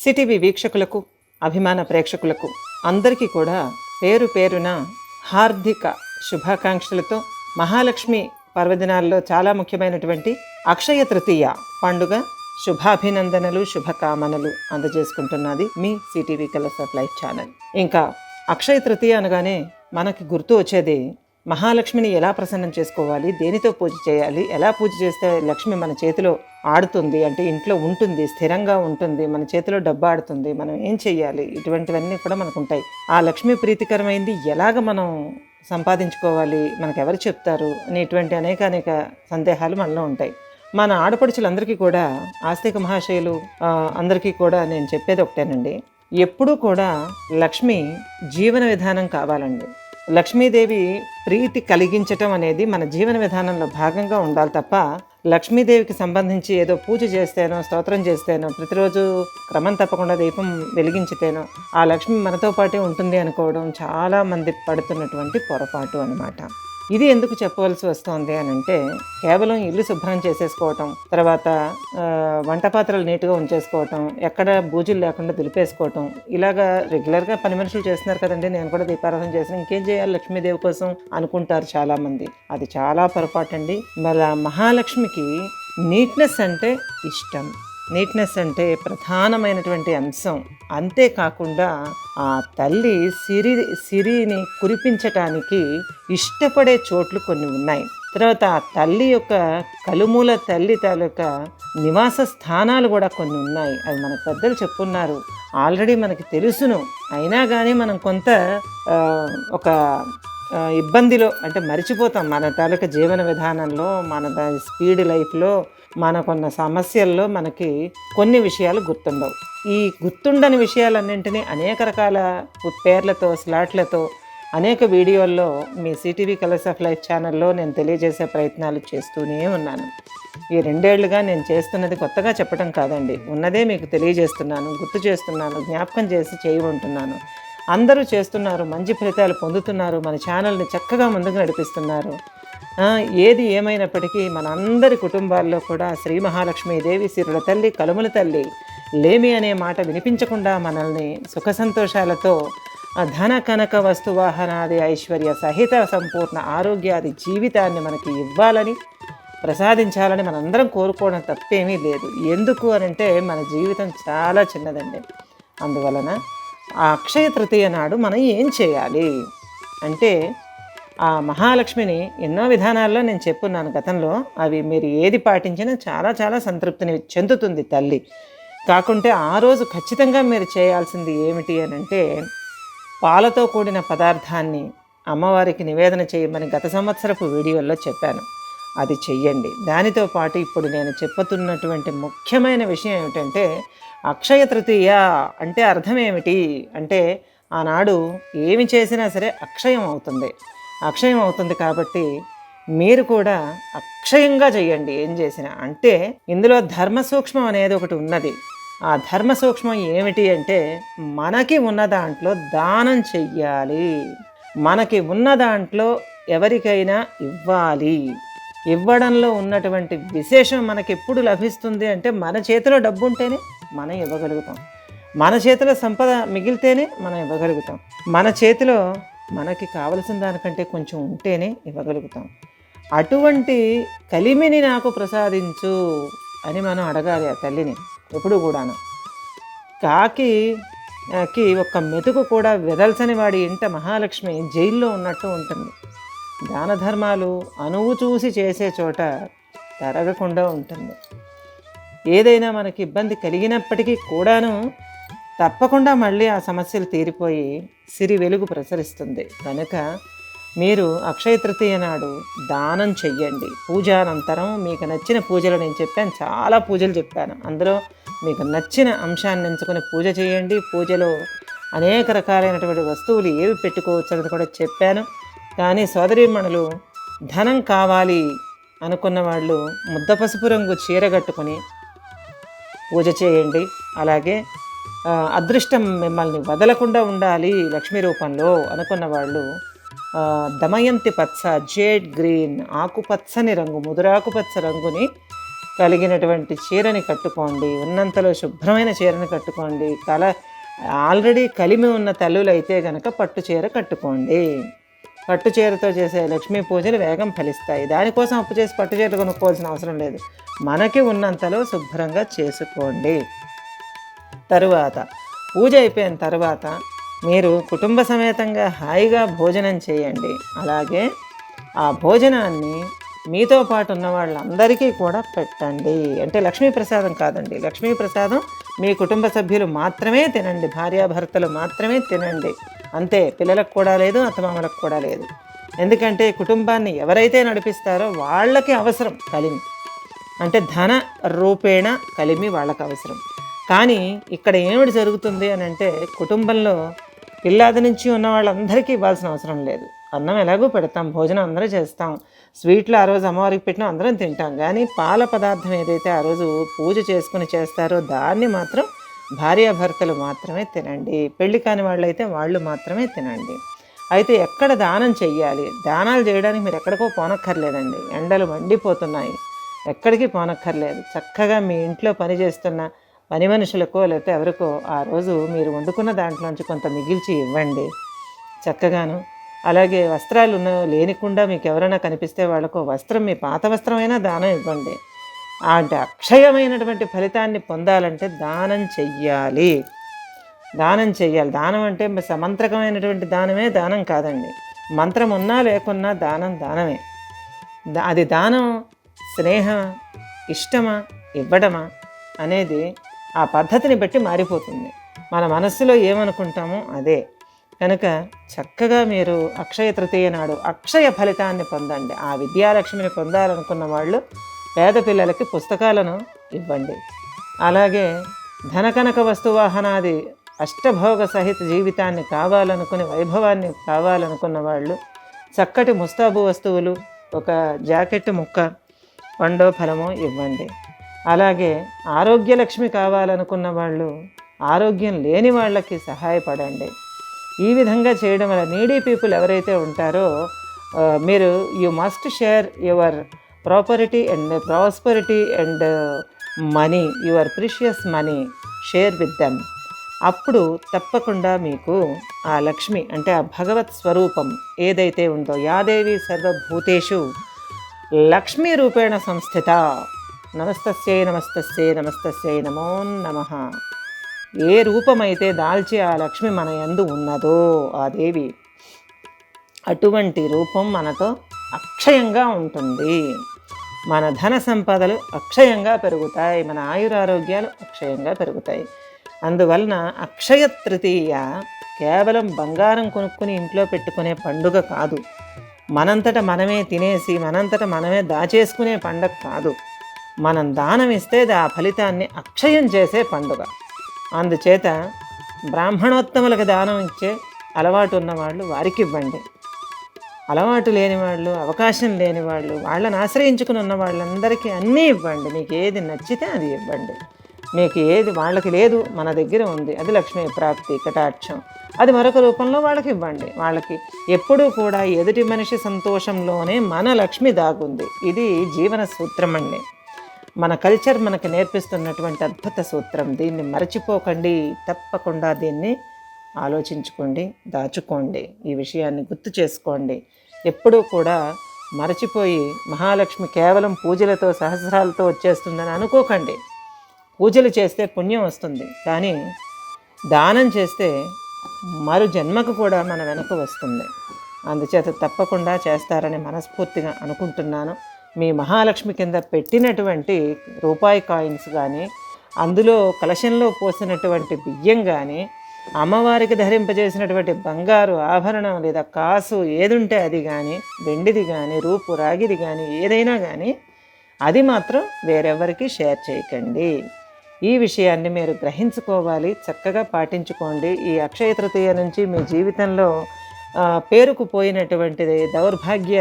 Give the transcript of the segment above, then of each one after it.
CTV వీక్షకులకు అభిమాన ప్రేక్షకులకు అందరికీ కూడా పేరు పేరున హార్దిక శుభాకాంక్షలతో మహాలక్ష్మి పర్వదినాల్లో చాలా ముఖ్యమైనటువంటి అక్షయ తృతీయ పండుగ శుభాభినందనలు శుభకామనలు అందజేసుకుంటున్నది మీ C TV colours of life channel. ఇంకా అక్షయ తృతీయ అనగానే మనకి గుర్తు వచ్చేది మహాలక్ష్మిని ఎలా ప్రసన్నం చేసుకోవాలి? దేనితో పూజ చేయాలి? ఎలా పూజ చేస్తే లక్ష్మి మన చేతిలో ఆడుతుంది? అంటే ఇంట్లో ఉంటుంది స్థిరంగా ఉంటుంది మన చేతిలో డబ్బు ఆడుతుంది మనం ఏం చేయాలి ఇటువంటివన్నీ కూడా మనకు ఉంటాయి ఆ లక్ష్మి ప్రీతికరమైంది ఎలాగ మనం సంపాదించుకోవాలి? మనకు ఎవరు చెప్తారు? అనేటువంటి అనేక అనేక సందేహాలు మనలో ఉంటాయి. మన ఆడపడుచులందరికీ కూడా ఆస్తిక మహాశయులు అందరికీ కూడా నేను చెప్పేది ఒకటేనండి. ఎప్పుడూ కూడా లక్ష్మి జీవన విధానం కావాలండి. లక్ష్మీదేవి ప్రీతి కలిగించటం అనేది మన జీవన విధానంలో భాగంగా ఉండాలి తప్ప లక్ష్మీదేవికి సంబంధించి ఏదో పూజ చేస్తేనో స్తోత్రం చేస్తేనో ప్రతిరోజు క్రమం తప్పకుండా దీపం వెలిగించితేనో ఆ లక్ష్మి మనతో పాటే ఉంటుంది అనుకోవడం చాలామంది పడుతున్నటువంటి పొరపాటు అన్నమాట. ఇది ఎందుకు చెప్పవలసి వస్తుంది అని అంటే కేవలం ఇల్లు శుభ్రం చేసేసుకోవటం తర్వాత వంట పాత్రలు నీట్గా ఉంచేసుకోవటం ఎక్కడ బూజులు లేకుండా దులిపేసుకోవటం ఇలాగా రెగ్యులర్గా పని మనుషులు చేస్తున్నారు కదండి నేను కూడా దీపారాధన చేసిన ఇంకేం చేయాలి లక్ష్మీదేవి కోసం అనుకుంటారు చాలామంది. అది చాలా పొరపాటు అండి మళ్ళీ మహాలక్ష్మికి నీట్నెస్ అంటే ఇష్టం. నీట్నెస్ అంటే ప్రధానమైనటువంటి అంశం. అంతేకాకుండా ఆ తల్లి సిరి సిరిని కురిపించటానికి ఇష్టపడే చోట్లు కొన్ని ఉన్నాయి. తర్వాత ఆ తల్లి యొక్క కలుమూల తల్లి తాలూకా నివాస స్థానాలు కూడా కొన్ని ఉన్నాయి. అవి మన పెద్దలు చెప్పున్నారు. ఆల్రెడీ మనకి తెలుసును. అయినా కానీ మనం కొంత ఒక ఇబ్బందిలో అంటే మర్చిపోతాం. మన తాలూకా జీవన విధానంలో మన స్పీడ్ లైఫ్లో మనకున్న సమస్యల్లో మనకి కొన్ని విషయాలు గుర్తుండవు. ఈ గుర్తుండని విషయాలన్నింటినీ అనేక రకాల పేర్లతో స్లాట్లతో అనేక వీడియోల్లో మీ C TV colours of life ఛానల్లో నేను తెలియజేసే ప్రయత్నాలు చేస్తూనే ఉన్నాను. ఈ రెండేళ్ళుగా నేను చేస్తున్నది కొత్తగా చెప్పడం కాదండి. ఉన్నదే మీకు తెలియజేస్తున్నాను గుర్తు చేస్తున్నాను జ్ఞాపకం చేసి చేయమంటున్నాను అందరూ చేస్తున్నారు మంచి ఫలితాలు పొందుతున్నారు మన ఛానల్ని చక్కగా ముందుకు నడిపిస్తున్నారు. ఏది ఏమైనప్పటికీ మన అందరి కుటుంబాల్లో కూడా శ్రీ మహాలక్ష్మీదేవి సిరుల తల్లి కలుముల తల్లి లేమి అనే మాట వినిపించకుండా మనల్ని సుఖ సంతోషాలతో ధన కనక వస్తువాహనాది ఐశ్వర్య సహిత సంపూర్ణ ఆరోగ్యాది జీవితాన్ని మనకి ఇవ్వాలని ప్రసాదించాలని మనందరం కోరుకోవడం తప్పేమీ లేదు. ఎందుకు అనంటే మన జీవితం చాలా చిన్నదండి. అందువలన ఆ అక్షయ తృతీయ నాడు మనం ఏం చేయాలి? అంటే ఆ మహాలక్ష్మిని ఎన్నో విధానాల్లో నేను చెప్పున్నాను గతంలో. అవి మీరు ఏది పాటించినా చాలా చాలా సంతృప్తిని చెందుతుంది తల్లి. కాకుంటే ఆ రోజు ఖచ్చితంగా మీరు చేయాల్సింది ఏమిటి అని అంటే పాలతో కూడిన పదార్థాన్ని అమ్మవారికి నివేదన చేయమని గత సంవత్సరపు వీడియోల్లో చెప్పాను. అది చెయ్యండి. దానితో పాటు ఇప్పుడు నేను చెప్పుతున్నటువంటి ముఖ్యమైన విషయం ఏమిటంటే అక్షయ తృతీయ అంటే అర్థం ఏమిటి? అంటే ఆనాడు ఏమి చేసినా సరే అక్షయం అవుతుంది. అక్షయం అవుతుంది కాబట్టి మీరు కూడా అక్షయంగా చేయండి ఏం చేసినా అంటే ఇందులో ధర్మ సూక్ష్మం అనేది ఒకటి ఉన్నది. ఆ ధర్మ సూక్ష్మం ఏమిటి అంటే మనకి ఉన్న దాంట్లో దానం చెయ్యాలి. మనకి ఉన్న దాంట్లో ఎవరికైనా ఇవ్వాలి. ఇవ్వడంలో ఉన్నటువంటి విశేషం మనకి ఎప్పుడు లభిస్తుంది అంటే మన చేతిలో డబ్బు ఉంటేనే మనం ఇవ్వగలుగుతాం. మన చేతిలో సంపద మిగిలితేనే మనం ఇవ్వగలుగుతాం. మన చేతిలో మనకి కావలసిన దానికంటే కొంచెం ఉంటేనే ఇవ్వగలుగుతాం. అటువంటి కలిమిని నాకు ప్రసాదించు అని మనం అడగాలి ఆ తల్లిని ఎప్పుడు కూడాను. కాకి ఆ, కి ఒక్క మెతుకు కూడా వెదల్చని వాడి ఇంట మహాలక్ష్మి జైల్లో ఉన్నట్టు ఉంటుంది. దాన ధర్మాలు అనువు చూసి చేసే చోట తరగకుండా ఉంటుంది. ఏదైనా మనకి ఇబ్బంది కలిగినప్పటికీ కూడాను తప్పకుండా మళ్ళీ ఆ సమస్యలు తీరిపోయి సిరి వెలుగు ప్రసరిస్తుంది. కనుక మీరు అక్షయ తృతీయ నాడు దానం చెయ్యండి. పూజానంతరం మీకు నచ్చిన పూజలు నేను చెప్పాను. చాలా పూజలు చెప్పాను. అందులో మీకు నచ్చిన అంశాన్ని ఎంచుకొని పూజ చేయండి పూజలో అనేక రకాలైనటువంటి వస్తువులు ఏవి పెట్టుకోవచ్చు అనేది కూడా చెప్పాను. కానీ సోదరీమణులు ధనం కావాలి అనుకున్న వాళ్ళు ముద్ద పసుపు రంగు చీర కట్టుకొని పూజ చేయండి. అలాగే అదృష్టం మిమ్మల్ని వదలకుండా ఉండాలి లక్ష్మీ రూపంలో అనుకున్న వాళ్ళు. దమయంతి పచ్చ జేడ్ గ్రీన్ ఆకుపచ్చని రంగు ముదురాకుపచ్చ రంగుని కలిగినటువంటి చీరని కట్టుకోండి. ఉన్నంతలో శుభ్రమైన చీరని కట్టుకోండి. కల ఆల్రెడీ కలిమి ఉన్న తల్లులు అయితే కనుక పట్టు చీర కట్టుకోండి. పట్టు చీరతో చేసే లక్ష్మీ పూజలు వేగం ఫలిస్తాయి. దానికోసం అప్పు చేసి పట్టు చీర కొనుక్కోవాల్సిన అవసరం లేదు. మనకి ఉన్నంతలో శుభ్రంగా చేసుకోండి. తరువాత పూజ అయిపోయిన తర్వాత మీరు కుటుంబ సమేతంగా హాయిగా భోజనం చేయండి. అలాగే ఆ భోజనాన్ని మీతో పాటు ఉన్న వాళ్ళందరికీ కూడా పెట్టండి. అంటే లక్ష్మీ ప్రసాదం కాదండి. లక్ష్మీ ప్రసాదం మీ కుటుంబ సభ్యులు మాత్రమే తినండి. భార్యాభర్తలు మాత్రమే తినండి. అంతే. పిల్లలకు కూడా లేదు అత్తమామలకు కూడా లేదు. ఎందుకంటే కుటుంబాన్ని ఎవరైతే నడిపిస్తారో వాళ్ళకి అవసరం కలిమి. అంటే ధన రూపేణ కలిమి వాళ్ళకి అవసరం. కానీ ఇక్కడ ఏమిటి జరుగుతుంది అని అంటే కుటుంబంలో పిల్లాది నుంచి ఉన్న వాళ్ళందరికీ ఇవ్వాల్సిన అవసరం లేదు. అన్నం ఎలాగో పెడతాం భోజనం అందరూ చేస్తాం స్వీట్లు ఆ రోజు అమ్మవారికి పెట్టిన అందరం తింటాం. కానీ పాల పదార్థం ఏదైతే ఆ రోజు పూజ చేసుకుని చేస్తారో దాన్ని మాత్రం భార్యాభర్తలు మాత్రమే తినండి. పెళ్ళి కాని వాళ్ళైతే వాళ్ళు మాత్రమే తినండి. అయితే ఎక్కడ దానం చెయ్యాలి? దానాలు చేయడానికి మీరు ఎక్కడికో పోనక్కర్లేదండి. ఎండలు మండిపోతున్నాయి. ఎక్కడికి పోనక్కర్లేదు. చక్కగా మీ ఇంట్లో పని చేస్తున్న పని మనుషులకో లేకపోతే ఎవరికో ఆ రోజు మీరు వండుకున్న దాంట్లోంచి కొంత మిగిల్చి ఇవ్వండి. చక్కగాను. అలాగే వస్త్రాలు ఉన్న లేనికుండా మీకు ఎవరైనా కనిపిస్తే వాళ్ళకు వస్త్రం మీ పాత వస్త్రమైనా దానం ఇవ్వండి. అంటే అక్షయమైనటువంటి ఫలితాన్ని పొందాలంటే దానం చెయ్యాలి. దానం చెయ్యాలి. దానం అంటే సమంత్రకమైనటువంటి దానమే దానం కాదండి. మంత్రం ఉన్నా లేకున్నా దానం దానమే. దా- అది దానం స్నేహ ఇష్టమా ఇవ్వడమా అనేది ఆ పద్ధతిని బట్టి మారిపోతుంది. మన మనస్సులో ఏమనుకుంటామో అదే. కనుక చక్కగా మీరు అక్షయ తృతీయ నాడు అక్షయ ఫలితాన్ని పొందండి. ఆ విద్యాలక్ష్మిని పొందాలనుకున్న వాళ్ళు పేద పిల్లలకి పుస్తకాలను ఇవ్వండి. అలాగే ధనకనక వస్తువాహనాది అష్టభోగ సహిత జీవితాన్ని కావాలనుకుని వైభవాన్ని కావాలనుకున్న వాళ్ళు చక్కటి ముస్తాబు వస్తువులు ఒక జాకెట్ ముక్క పండో ఫలమో ఇవ్వండి. అలాగే ఆరోగ్యలక్ష్మి కావాలనుకున్న వాళ్ళు ఆరోగ్యం లేని వాళ్ళకి సహాయపడండి. ఈ విధంగా చేయడం వల్ల నీడీ పీపుల్ ఎవరైతే ఉంటారో మీరు you must share your property and prosperity and money your precious money share with them అప్పుడు తప్పకుండా మీకు ఆ లక్ష్మి అంటే ఆ భగవత్ స్వరూపం ఏదైతే ఉందో యాదేవి సర్వభూతేషు లక్ష్మీ రూపేణ సంస్థిత. నమస్తస్యై నమస్తస్యై నమస్తస్యై నమో నమ. ఏ రూపమైతే దాల్చి ఆ లక్ష్మి మన ఎందు ఉన్నదో ఆ దేవి అటువంటి రూపం మనతో అక్షయంగా ఉంటుంది. మన ధన సంపదలు అక్షయంగా పెరుగుతాయి మన ఆయురారోగ్యాలు అక్షయంగా పెరుగుతాయి. అందువలన అక్షయ తృతీయ కేవలం బంగారం కొనుక్కుని ఇంట్లో పెట్టుకునే పండుగ కాదు. మనంతట మనమే తినేసి మనంతట మనమే దాచేసుకునే పండుగ కాదు. మనం దానం ఇస్తే ఆ ఫలితాన్ని అక్షయం చేసే పండుగ. అందుచేత బ్రాహ్మణోత్తములకు దానం ఇచ్చే అలవాటు ఉన్నవాళ్ళు వారికి ఇవ్వండి. అలవాటు లేని వాళ్ళు అవకాశం లేని వాళ్ళు వాళ్ళని ఆశ్రయించుకుని ఉన్న వాళ్ళందరికీ అన్నీ ఇవ్వండి. మీకు ఏది నచ్చితే అది ఇవ్వండి. మీకు ఏది వాళ్ళకి లేదు మన దగ్గర ఉంది. అది లక్ష్మీ ప్రాప్తి కటాక్షం. అది మరొక రూపంలో వాళ్ళకి ఇవ్వండి. వాళ్ళకి ఎప్పుడూ కూడా ఎదుటి మనిషి సంతోషంలోనే మన లక్ష్మి దాగుంది. ఇది జీవన సూత్రం అండి. మన కల్చర్ మనకు నేర్పిస్తున్నటువంటి అద్భుత సూత్రం. దీన్ని మరచిపోకండి. తప్పకుండా దీన్ని ఆలోచించుకోండి దాచుకోండి. ఈ విషయాన్ని గుర్తు చేసుకోండి. ఎప్పుడూ కూడా మరచిపోయి మహాలక్ష్మి కేవలం పూజలతో సహస్రాలతో వచ్చేస్తుందని అనుకోకండి. పూజలు చేస్తే పుణ్యం వస్తుంది. కానీ దానం చేస్తే మరు జన్మకు కూడా మన వెనక వస్తుంది. అందుచేత తప్పకుండా చేస్తారని మనస్ఫూర్తిగా అనుకుంటున్నాను. మీ మహాలక్ష్మి కింద పెట్టినటువంటి రూపాయి కాయిన్స్ కానీ అందులో కలశంలో పోసినటువంటి బియ్యం కానీ అమ్మవారికి ధరింపజేసినటువంటి బంగారు ఆభరణం లేదా కాసు ఏదుంటే అది కానీ వెండిది కానీ రూపు రాగిది కానీ ఏదైనా కానీ అది మాత్రం వేరెవరికి షేర్ చేయకండి. ఈ విషయాన్ని మీరు గ్రహించుకోవాలి చక్కగా పాటించుకోండి. ఈ అక్షయ తృతీయ నుంచి మీ జీవితంలో పేరుకుపోయినటువంటిది దౌర్భాగ్య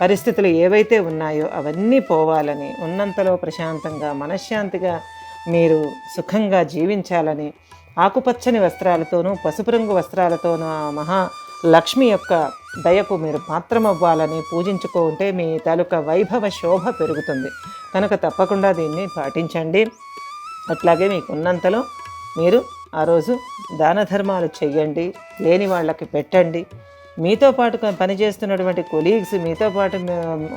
పరిస్థితులు ఏవైతే ఉన్నాయో అవన్నీ పోవాలని ఉన్నంతలో ప్రశాంతంగా మనశ్శాంతిగా మీరు సుఖంగా జీవించాలని ఆకుపచ్చని వస్త్రాలతోనూ పసుపు రంగు వస్త్రాలతోనూ ఆ మహా లక్ష్మి యొక్క దయకు మీరు పాత్రమవ్వాలని పూజించుకుంటే మీ తాలూకా వైభవ శోభ పెరుగుతుంది. కనుక తప్పకుండా దీన్ని పాటించండి. అట్లాగే మీకు ఉన్నంతలో మీరు ఆ రోజు దాన ధర్మాలు చెయ్యండి లేని వాళ్ళకి పెట్టండి. మీతో పాటు పనిచేస్తున్నటువంటి కొలీగ్స్ మీతో పాటు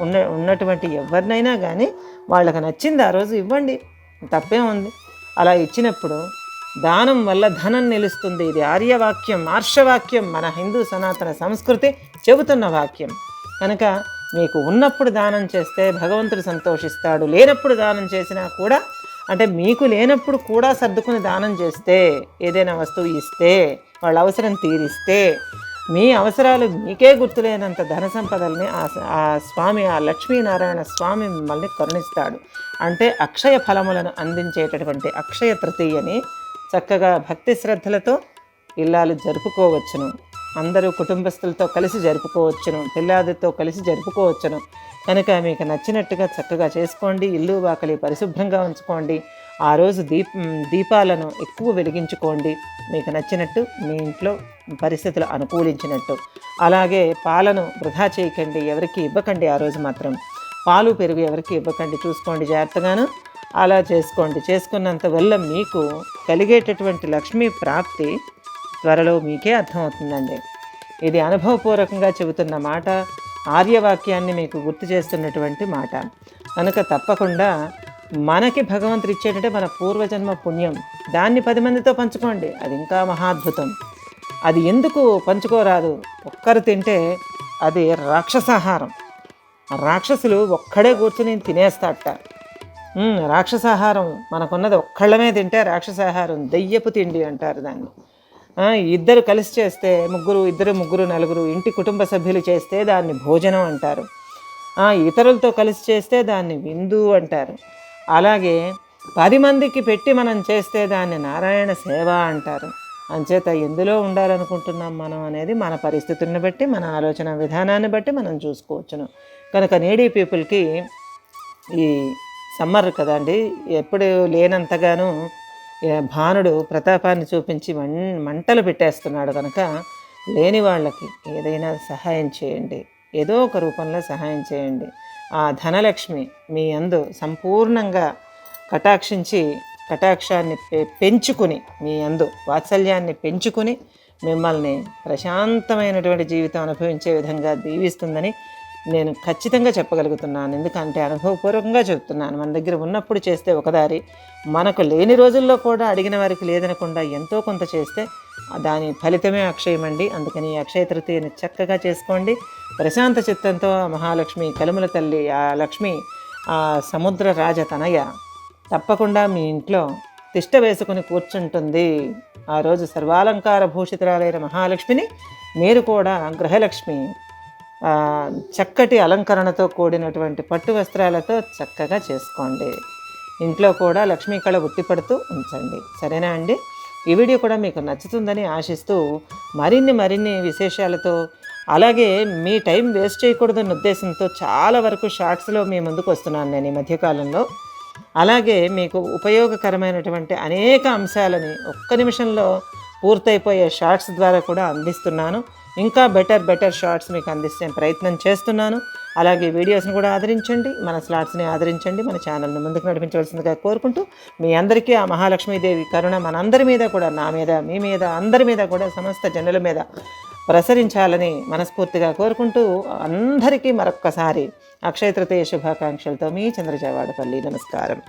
ఉన్న ఉన్నటువంటి ఎవరినైనా కానీ వాళ్ళకి నచ్చింది ఆ రోజు ఇవ్వండి. తప్పే ఉంది. అలా ఇచ్చినప్పుడు దానం వల్ల ధనం నిలుస్తుంది. ఇది ఆర్యవాక్యం ఆర్షవాక్యం మన హిందూ సనాతన సంస్కృతి చెబుతున్న వాక్యం. కనుక మీకు ఉన్నప్పుడు దానం చేస్తే భగవంతుడు సంతోషిస్తాడు. లేనప్పుడు దానం చేసినా కూడా అంటే మీకు లేనప్పుడు కూడా సర్దుకుని దానం చేస్తే ఏదైనా వస్తువు ఇస్తే వాళ్ళ అవసరం తీరిస్తే మీ అవసరాలు మీకే గుర్తులేనంత ధన సంపదల్ని ఆ ఆ స్వామి ఆ లక్ష్మీనారాయణ స్వామి మిమ్మల్ని కరుణిస్తాడు. అంటే అక్షయ ఫలములను అందించేటటువంటి అక్షయ తృతీయని చక్కగా భక్తి శ్రద్ధలతో ఇల్లాలు జరుపుకోవచ్చును. అందరూ కుటుంబస్తులతో కలిసి జరుపుకోవచ్చును పిల్లాదితో కలిసి జరుపుకోవచ్చును. కనుక మీకు నచ్చినట్టుగా చక్కగా చేసుకోండి ఇల్లు వాకలి పరిశుభ్రంగా ఉంచుకోండి. ఆ రోజు దీప దీపాలను ఎక్కువ వెలిగించుకోండి. మీకు నచ్చినట్టు మీ ఇంట్లో పరిస్థితులు అనుకూలించినట్టు. అలాగే పాలను వృధా చేయకండి ఎవరికి ఇవ్వకండి ఆ రోజు మాత్రం. పాలు పెరుగు ఎవరికి ఇవ్వకండి చూసుకోండి జాగ్రత్తగాను. అలా చేసుకోండి. చేసుకున్నంత వల్ల మీకు కలిగేటటువంటి లక్ష్మీ ప్రాప్తి త్వరలో మీకే అర్థమవుతుందండి. ఇది అనుభవపూర్వకంగా చెబుతున్న మాట ఆర్యవాక్యాన్ని మీకు గుర్తు చేస్తున్నటువంటి మాట. కనుక తప్పకుండా మనకి భగవంతుడు ఇచ్చేటంటే మన పూర్వజన్మ పుణ్యం. దాన్ని పది మందితో పంచుకోండి. అది ఇంకా మహాద్భుతం అది ఎందుకు పంచుకోరాదు? ఒక్కరు తింటే అది రాక్షసాహారం. రాక్షసులు ఒక్కడే కూర్చుని తినేస్తాట రాక్షసాహారం మనకున్నది ఒక్కళ్ళమే తింటే రాక్షసాహారం దెయ్యపు తిండి అంటారు దాన్ని. ఇద్దరు కలిసి చేస్తే ముగ్గురు ఇద్దరు ముగ్గురు నలుగురు ఇంటి కుటుంబ సభ్యులు చేస్తే దాన్ని భోజనం అంటారు. ఇతరులతో కలిసి చేస్తే దాన్ని విందు అంటారు. అలాగే పది మందికి పెట్టి మనం చేస్తే దాన్ని నారాయణ సేవ అంటారు. అంచేత ఎందులో ఉండాలనుకుంటున్నాం మనం అనేది మన పరిస్థితులను బట్టి మన ఆలోచన విధానాన్ని బట్టి మనం చూసుకోవచ్చును. కనుక నేడీ పీపుల్కి ఈ సమ్మర్ కదండి ఎప్పుడు లేనంతగాను భానుడు ప్రతాపాన్ని చూపించి మం మంటలు పెట్టేస్తున్నాడు కనుక లేని వాళ్ళకి ఏదైనా సహాయం చేయండి. ఏదో ఒక రూపంలో సహాయం చేయండి. ఆ ధనలక్ష్మి మీ అందు సంపూర్ణంగా కటాక్షించి కటాక్షాన్ని పె- పెంచుకుని మీ అందు వాత్సల్యాన్ని పెంచుకుని మిమ్మల్ని ప్రశాంతమైనటువంటి జీవితం అనుభవించే విధంగా దీవిస్తుందని నేను ఖచ్చితంగా చెప్పగలుగుతున్నాను. ఎందుకంటే అనుభవపూర్వకంగా చెప్తున్నాను. మన దగ్గర ఉన్నప్పుడు చేస్తే ఒకదారి మనకు లేని రోజుల్లో కూడా అడిగిన వారికి లేదనకుండా ఎంతో కొంత చేస్తే దాని ఫలితమే అక్షయమండి. అందుకని ఈ అక్షయ తృతీయని చక్కగా చేసుకోండి. ప్రశాంత చిత్తంతో మహాలక్ష్మి కలుముల తల్లి ఆ లక్ష్మి ఆ సముద్ర రాజ తనయ. తప్పకుండా మీ ఇంట్లో తిష్ట వేసుకుని కూర్చుంటుంది. ఆ రోజు సర్వాలంకార భూషితురాలైన మహాలక్ష్మిని మీరు కూడా గృహలక్ష్మి. చక్కటి అలంకరణతో కూడినటువంటి పట్టు వస్త్రాలతో చక్కగా చేసుకోండి. ఇంట్లో కూడా లక్ష్మీ కళ ఉట్టిపడుతూ ఉంచండి. సరేనా అండి? ఈ వీడియో కూడా మీకు నచ్చుతుందని ఆశిస్తూ మరిన్ని మరిన్ని విశేషాలతో అలాగే మీ టైం వేస్ట్ చేయకూడదన్న ఉద్దేశంతో చాలా వరకు షార్ట్స్లో మీ ముందుకు వస్తున్నాను నేను ఈ మధ్యకాలంలో. అలాగే మీకు ఉపయోగకరమైనటువంటి అనేక అంశాలని ఒక్క నిమిషంలో పూర్తయిపోయే షార్ట్స్ ద్వారా కూడా అందిస్తున్నాను. ఇంకా బెటర్ బెటర్ షార్ట్స్ మీకు అందిస్తే ప్రయత్నం చేస్తున్నాను. అలాగే వీడియోస్ని కూడా ఆదరించండి మన స్లాట్స్ని ఆదరించండి మన ఛానల్ని ముందుకు నడిపించవలసిందిగా కోరుకుంటూ మీ అందరికీ ఆ మహాలక్ష్మీదేవి కరుణ మనందరి మీద కూడా నా మీద మీ మీద అందరి మీద కూడా సమస్త జనుల మీద ప్రసరించాలని మనస్ఫూర్తిగా కోరుకుంటూ అందరికీ మరొక్కసారి అక్షయ తృతీయ శుభాకాంక్షలతో మీ చంద్రజావాడపల్లి నమస్కారం.